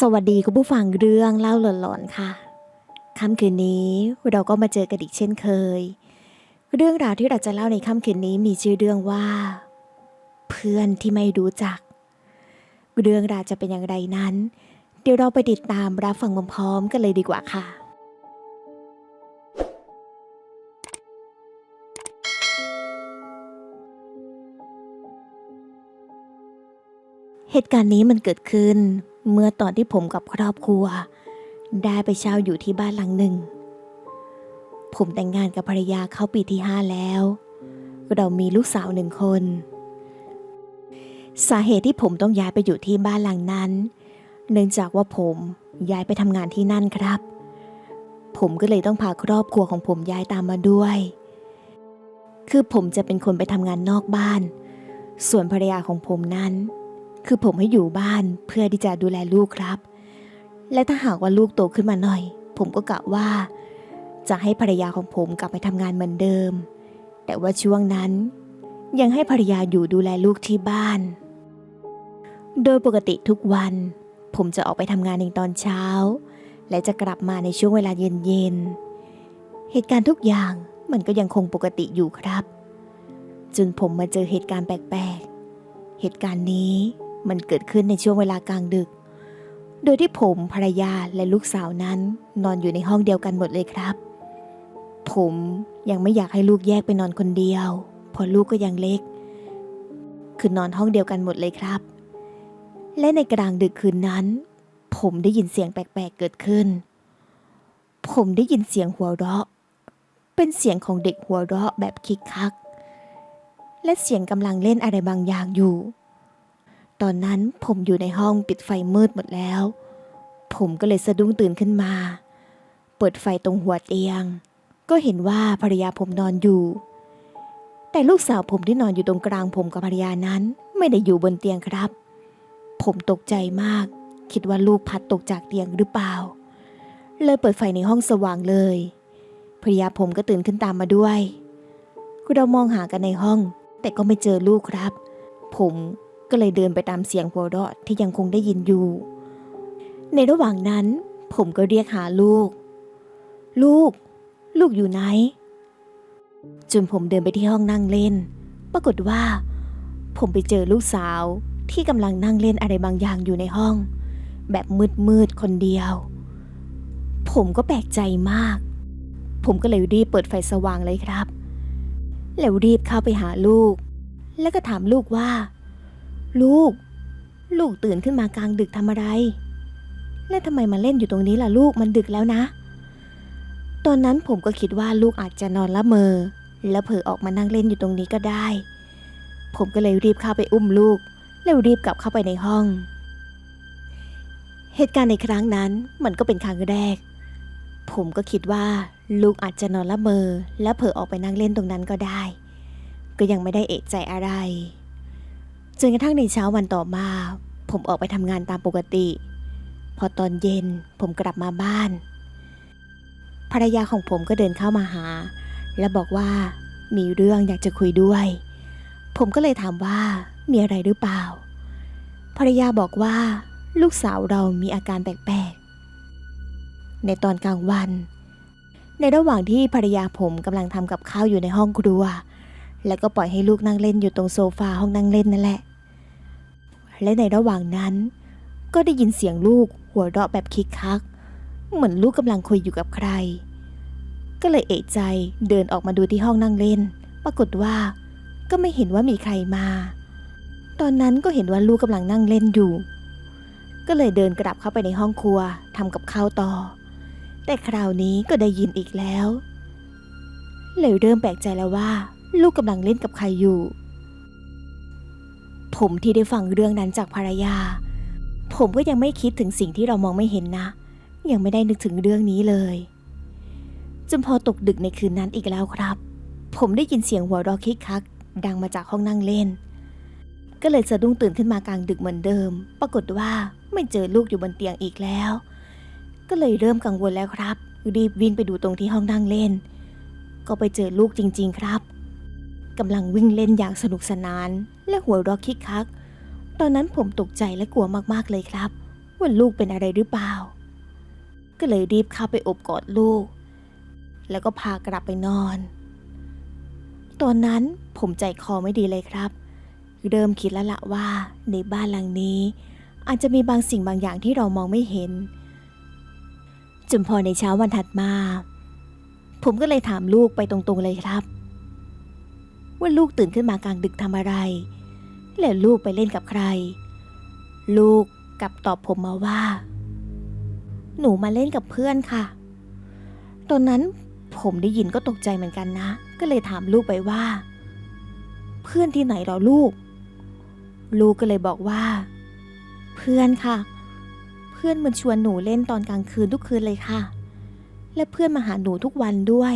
สวัสดีคุณผู้ฟังเรื่องเล่าหลอนๆค่ะค่ำคืนนี้เราก็มาเจอกันอีกเช่นเคย เรื่องราวที่เราจะเล่าในค่ำคืนนี้มีชื่อเรื่องว่า เพื่อนที่ไม่รู้จัก เรื่องราวจะเป็นอย่างไรนั้น เดี๋ยวเราไปติดตามรับฟังพร้อมๆกันเลยดีกว่าค่ะเหตุการณ์นี้มันเกิดขึ้น เมื่อตอนที่ผมกับครอบครัว ได้ไปเช่าอยู่ที่บ้านหลังหนึ่ง ผมแต่งงานกับภรรยาเข้าปีที่ห้าแล้ว เรามีลูกสาวหนึ่งคน สาเหตุที่ผมต้องย้ายไปอยู่ที่บ้านหลังนั้น เนื่องจากว่าผมย้ายไปทำงานที่นั่นครับ ผมก็เลยต้องพาครอบครัวของผมย้ายตามมาด้วย คือผมจะเป็นคนไปทำงานนอกบ้าน ส่วนภรรยาของผมนั้น คือผมให้อยู่บ้านเพื่อที่จะดูแลลูกครับ และถ้าหากว่าลูกโตขึ้นมาหน่อย ผมก็กะว่า จะให้ภรรยาของผมกลับไปทำงานเหมือนเดิม แต่ว่าช่วงนั้น ยังให้ภรรยาอยู่ดูแลลูกที่บ้าน โดยปกติทุกวัน ผมจะออกไปทำงานในตอนเช้า และจะกลับมาในช่วงเวลาเย็นๆเหตุการณ์ทุกอย่างมันก็ยังคงปกติอยู่ครับ จนผมมาเจอเหตุการณ์แปลกๆ เหตุการณ์นี้ มันเกิดขึ้นในช่วงเวลากลางดึก โดยที่ผมภรรยาและลูกสาวนั้น นอนอยู่ในห้องเดียวกันหมดเลยครับ ผมยังไม่อยากให้ลูกแยกไปนอนคนเดียวเพราะลูกก็ยังเล็ก คือนอนห้องเดียวกันหมดเลยครับ และในกลางดึกคืนนั้น ผมได้ยินเสียงแปลกๆเกิดขึ้น ผมได้ยินเสียงหัวเราะ เป็นเสียงของเด็กหัวเราะแบบคิกคักและเสียงกำลังเล่นอะไรบางอย่างอยู่ ตอนนั้นผมอยู่ในห้องปิดไฟมืดหมดแล้ว ผมก็เลยสะดุ้งตื่นขึ้นมา เปิดไฟตรงหัวเตียง ก็เห็นว่าภรรยาผมนอนอยู่ แต่ลูกสาวผมที่นอนอยู่ตรงกลางผมกับภรรยานั้น ไม่ได้อยู่บนเตียงครับ ผมตกใจมาก คิดว่าลูกพัดตกจากเตียงหรือเปล่า เลยเปิดไฟในห้องสว่างเลย ภรรยาผมก็ตื่นขึ้นตามมาด้วยเรามองหากันในห้อง แต่ก็ไม่เจอลูกครับ ผม ก็เลยเดินไปตามเสียงหัวเราะที่ยังคงได้ยินอยู่ ในระหว่างนั้นผมก็เรียกหาลูก ลูก ลูกอยู่ไหน จนผมเดินไปที่ห้องนั่งเล่น ปรากฏว่า ผมไปเจอลูกสาวที่กำลังนั่งเล่นอะไรบางอย่างอยู่ในห้อง แบบมืดๆคนเดียว ผมก็แปลกใจมาก ผมก็เลยรีบเปิดไฟสว่างเลยครับ แล้วรีบเข้าไปหาลูก แล้วก็ถามลูกว่า ลูก ลูกตื่นขึ้นมากลางดึกทำอะไร และทำไมมาเล่นอยู่ตรงนี้ล่ะลูกมันดึกแล้วนะ ตอนนั้นผมก็คิดว่าลูกอาจจะนอนละเมอ แล้วเผลอออกมานั่งเล่นอยู่ตรงนี้ก็ได้ ผมก็เลยรีบเข้าไปอุ้มลูก แล้วรีบกลับเข้าไปในห้อง เหตุการณ์ในครั้งนั้นมันก็เป็นครั้งแรก ผมก็คิดว่าลูกอาจจะนอนละเมอ และเผลอออกไปนั่งเล่นตรงนั้นก็ได้ ก็ยังไม่ได้เอกใจอะไร จนกระทั่งในเช้าวันต่อมา ผมออกไปทำงานตามปกติ พอตอนเย็นผมกลับมาบ้าน ภรรยาของผมก็เดินเข้ามาหา และบอกว่ามีเรื่องอยากจะคุยด้วย ผมก็เลยถามว่ามีอะไรหรือเปล่า ภรรยาบอกว่า ลูกสาวเรามีอาการแปลกๆ ในตอนกลางวัน ในระหว่างที่ภรรยาผมกำลังทำกับข้าวอยู่ในห้องครัว แล้วก็ปล่อยให้ลูกนั่งเล่นอยู่ตรงโซฟาห้องนั่งเล่นนั่นแหละ และในระหว่างนั้น ก็ได้ยินเสียงลูกหัวเราะแบบคิกคัก เหมือนลูกกำลังคุยอยู่กับใคร ก็เลยเอะใจเดินออกมาดูที่ห้องนั่งเล่น ปรากฏว่า ก็ไม่เห็นว่ามีใครมา ตอนนั้นก็เห็นว่าลูกกำลังนั่งเล่นอยู่ ก็เลยเดินกลับเข้าไปในห้องครัวทำกับข้าวต่อ แต่คราวนี้ก็ได้ยินอีกแล้วเลยเริ่มแปลกใจแล้วว่า ลูกกำลังเล่นกับใครอยู่ ผมที่ได้ฟังเรื่องนั้นจากภรรยา ผมก็ยังไม่คิดถึงสิ่งที่เรามองไม่เห็นนะ ยังไม่ได้นึกถึงเรื่องนี้เลยจนพอตกดึกในคืนนั้นอีกแล้วครับ ผมได้ยินเสียงหัวเราะคิกคัก ดังมาจากห้องนั่งเล่น ก็เลยสะดุ้งตื่นขึ้นมากลางดึกเหมือนเดิม ปรากฏว่าไม่เจอลูกอยู่บนเตียงอีกแล้ว ก็เลยเริ่มกังวลแล้วครับ รีบวิ่งไปดูตรงที่ห้องนั่งเล่น ก็ไปเจอลูกจริง ๆ ครับ กำลังวิ่งเล่นอย่างสนุกสนาน และหัวเราะคิกคัก ตอนนั้นผมตกใจและกลัวมากๆเลยครับว่าลูกเป็นอะไรหรือเปล่า ก็เลยรีบเข้าไปอบกอดลูก แล้วก็พากลับไปนอน ตอนนั้นผมใจคอไม่ดีเลยครับ เริ่มคิดแล้วละว่าในบ้านหลังนี้ อาจจะมีบางสิ่งบางอย่างที่เรามองไม่เห็นจนพอในเช้าวันถัดมา ผมก็เลยถามลูกไปตรงๆเลยครับ ว่าลูกตื่นขึ้นมากลางดึกทำอะไร และลูกไปเล่นกับใคร ลูกกลับตอบผมมาว่า หนูมาเล่นกับเพื่อนค่ะ ตอนนั้นผมได้ยินก็ตกใจเหมือนกันนะ ก็เลยถามลูกไปว่า เพื่อนที่ไหนหรอลูก ลูกก็เลยบอกว่า เพื่อนค่ะ เพื่อนมันชวนหนูเล่นตอนกลางคืนทุกคืนเลยค่ะ และเพื่อนมาหาหนูทุกวันด้วย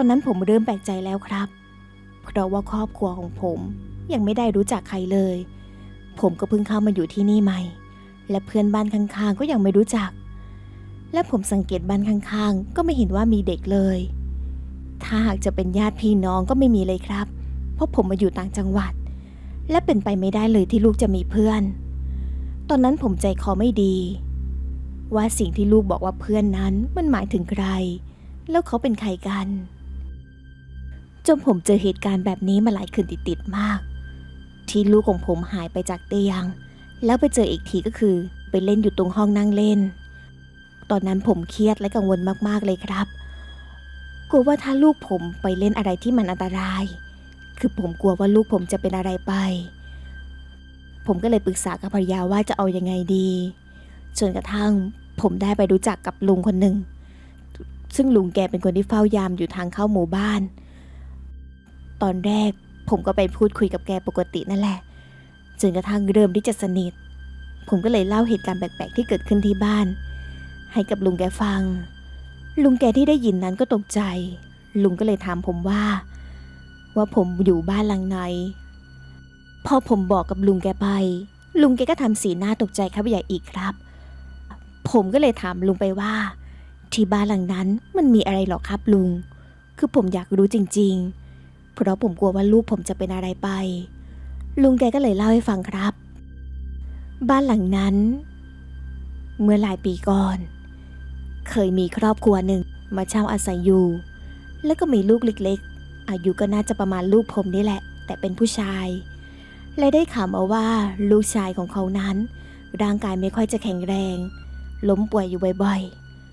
ตอนนั้นผมเริ่มแปลกใจแล้วครับ เพราะว่าครอบครัวของผมยังไม่ได้รู้จักใครเลย ผมก็เพิ่งเข้ามาอยู่ที่นี่ใหม่ และเพื่อนบ้านข้างๆก็ยังไม่รู้จัก และผมสังเกตบ้านข้างๆ ก็ไม่เห็นว่ามีเด็กเลย ถ้าหากจะเป็นญาติพี่น้องก็ไม่มีเลยครับ เพราะผมมาอยู่ต่างจังหวัด และเป็นไปไม่ได้เลยที่ลูกจะมีเพื่อน ตอนนั้นผมใจคอไม่ดี ว่าสิ่งที่ลูกบอกว่าเพื่อนนั้นมันหมายถึงใคร แล้วเขาเป็นใครกัน จนผมเจอเหตุการณ์แบบนี้มาหลายคืนติดๆมาก ที่ลูกของผมหายไปจากเตียง แล้วไปเจออีกทีก็คือ ไปเล่นอยู่ตรงห้องนั่งเล่น ตอนนั้นผมเครียดและกังวลมากๆเลยครับกลัวว่าถ้าลูกผมไปเล่นอะไรที่มันอันตราย คือผมกลัวว่าลูกผมจะเป็นอะไรไป ผมก็เลยปรึกษากับภรรยาว่าจะเอายังไงดีจนกระทั่งผมได้ไปรู้จักกับลุงคนหนึ่งซึ่งลุงแกเป็นคนที่เฝ้ายามอยู่ทางเข้าหมู่บ้าน ตอนแรกผมก็ไปพูดคุยกับแกปกตินั่นแหละ จนกระทั่งเริ่มที่จะสนิท ผมก็เลยเล่าเหตุการณ์แปลกๆที่เกิดขึ้นที่บ้าน ให้กับลุงแกฟัง ลุงแกที่ได้ยินนั้นก็ตกใจ ลุงก็เลยถามผมว่า ว่าผมอยู่บ้านหลังไหนพอผมบอกกับลุงแกไป ลุงแกก็ทำสีหน้าตกใจครับใหญ่อีกครับ ผมก็เลยถามลุงไปว่า ที่บ้านหลังนั้นมันมีอะไรหรอครับลุง คือผมอยากรู้จริง ๆ เพราะผมกลัวว่าลูกผมจะเป็นอะไรไป ลุงแกก็เลยเล่าให้ฟังครับ บ้านหลังนั้น เมื่อหลายปีก่อน เคยมีครอบครัวหนึ่งมาเช่าอาศัยอยู่ แล้วก็มีลูกเล็กๆ อายุก็น่าจะประมาณลูกผมนี่แหละ แต่เป็นผู้ชาย และได้ข่าวมาว่าลูกชายของเขานั้น ร่างกายไม่ค่อยจะแข็งแรง ล้มป่วยอยู่บ่อย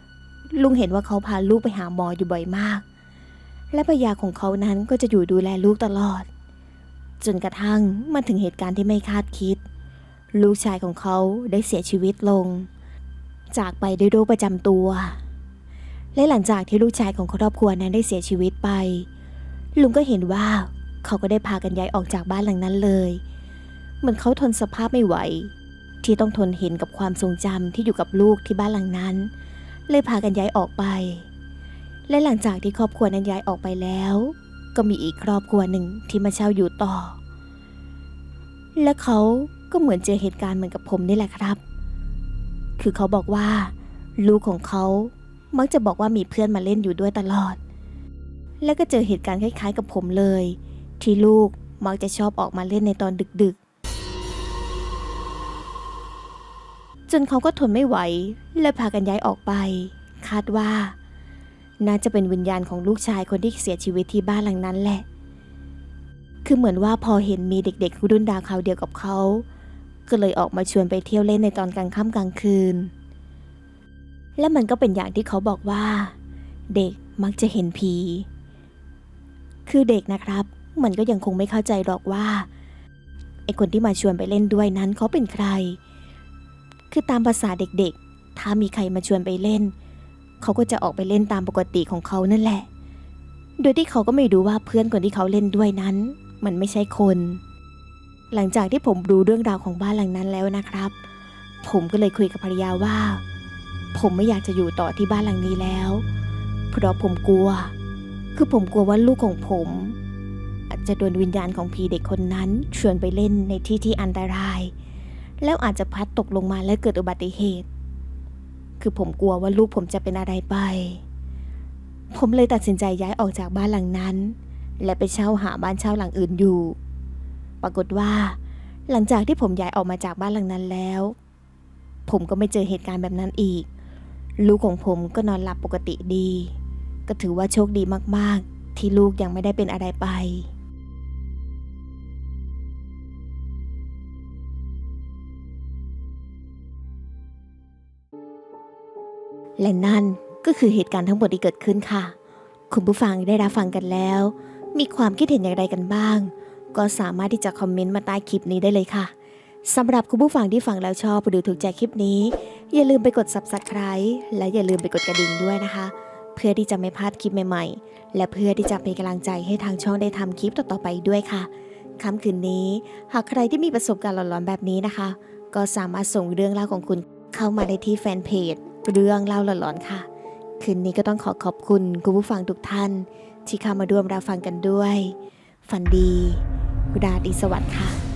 ๆ ลุงเห็นว่าเขาพาลูกไปหาหมออยู่บ่อยมาก และภรรยาของเขานั้นก็จะอยู่ดูแลลูกตลอด จนกระทั่งมาถึงเหตุการณ์ที่ไม่คาดคิด ลูกชายของเขาได้เสียชีวิตลง จากไปด้วยโรคประจำตัว และหลังจากที่ลูกชายของครอบครัวนั้นได้เสียชีวิตไป ลุงก็เห็นว่าเขาก็ได้พากันย้ายออกจากบ้านหลังนั้นเลยเหมือนเขาทนสภาพไม่ไหว ที่ต้องทนเห็นกับความทรงจำที่อยู่กับลูกที่บ้านหลังนั้น เลยพากันย้ายออกไป และหลังจากที่ครอบครัวนั้นย้ายออกไปแล้ว ก็มีอีกครอบครัวหนึ่งที่มาเช่าอยู่ต่อ และเขาก็เหมือนเจอเหตุการณ์เหมือนกับผมนี่แหละครับ คือเขาบอกว่า ลูกของเขามักจะบอกว่ามีเพื่อนมาเล่นอยู่ด้วยตลอด แล้วก็เจอเหตุการณ์คล้าย ๆ กับผมเลย ที่ลูกมักจะชอบออกมาเล่นในตอนดึกๆ จนเขาก็ทนไม่ไหว และพากันย้ายออกไป คาดว่า น่าจะเป็นวิญญาณของลูกชายคนที่เสียชีวิตที่บ้านหลังนั้นแหละ คือเหมือนว่าพอเห็นมีเด็กๆรุ่นดาวเขาเดียวกับเขา ก็เลยออกมาชวนไปเที่ยวเล่นในตอนกลางค่ำกลางคืน และมันก็เป็นอย่างที่เขาบอกว่า เด็กมักจะเห็นผี คือเด็กนะครับ มันก็ยังคงไม่เข้าใจหรอกว่าไอคนที่มาชวนไปเล่นด้วยนั้นเขาเป็นใคร คือตามภาษาเด็กๆ ถ้ามีใครมาชวนไปเล่นเเขาก็จะออกไปเล่นตามปกติของเขานั่นแหละ โดยที่เขาก็ไม่รู้ว่าเพื่อนคนที่เขาเล่นด้วยนั้น มันไม่ใช่คน หลังจากที่ผมรู้เรื่องราวของบ้านหลังนั้นแล้วนะครับ ผมก็เลยคุยกับภรรยาว่า ผมไม่อยากจะอยู่ต่อที่บ้านหลังนี้แล้ว เพราะผมกลัว คือผมกลัวว่าลูกของผม อาจจะโดนวิญญาณของผีเด็กคนนั้น ชวนไปเล่นในที่ที่อันตราย แล้วอาจจะพัดตกลงมาและเกิดอุบัติเหตุ คือผมกลัวว่าลูกผมจะเป็นอะไรไป ผมเลยตัดสินใจย้ายออกจากบ้านหลังนั้น และไปเช่าหาบ้านเช่าหลังอื่นอยู่ ปรากฏว่า หลังจากที่ผมย้ายออกมาจากบ้านหลังนั้นแล้ว ผมก็ไม่เจอเหตุการณ์แบบนั้นอีก ลูกของผมก็นอนหลับปกติดี ก็ถือว่าโชคดีมากๆ ที่ลูกยังไม่ได้เป็นอะไรไป และนั่นก็คือเหตุการณ์ทั้งหมดที่เกิดขึ้นค่ะ คุณผู้ฟังได้รับฟังกันแล้ว มีความคิดเห็นอย่างไรกันบ้าง ก็สามารถที่จะคอมเมนต์มาใต้คลิปนี้ได้เลยค่ะสำหรับคุณผู้ฟังที่ฟังแล้วชอบหรือถูกใจคลิปนี้ อย่าลืมไปกด subscribe และอย่าลืมไปกดกระดิ่งด้วยนะคะ เพื่อที่จะไม่พลาดคลิปใหม่ๆ และเพื่อที่จะเป็นกำลังใจให้ทางช่องได้ทำคลิปต่อๆไปด้วยค่ะค่ำคืนนี้ หากใครที่มีประสบการณ์หลอนๆแบบนี้นะคะ ก็สามารถส่งเรื่องเล่าของคุณเข้ามาได้ที่แฟนเพจ เรื่องเล่าหลอนๆค่ะ คืนนี้ก็ต้องขอขอบคุณคุณผู้ฟังทุกท่าน ที่เข้ามาร่วมรับฟังกันด้วย ฝันดี ราตรีสวัสดิ์ค่ะ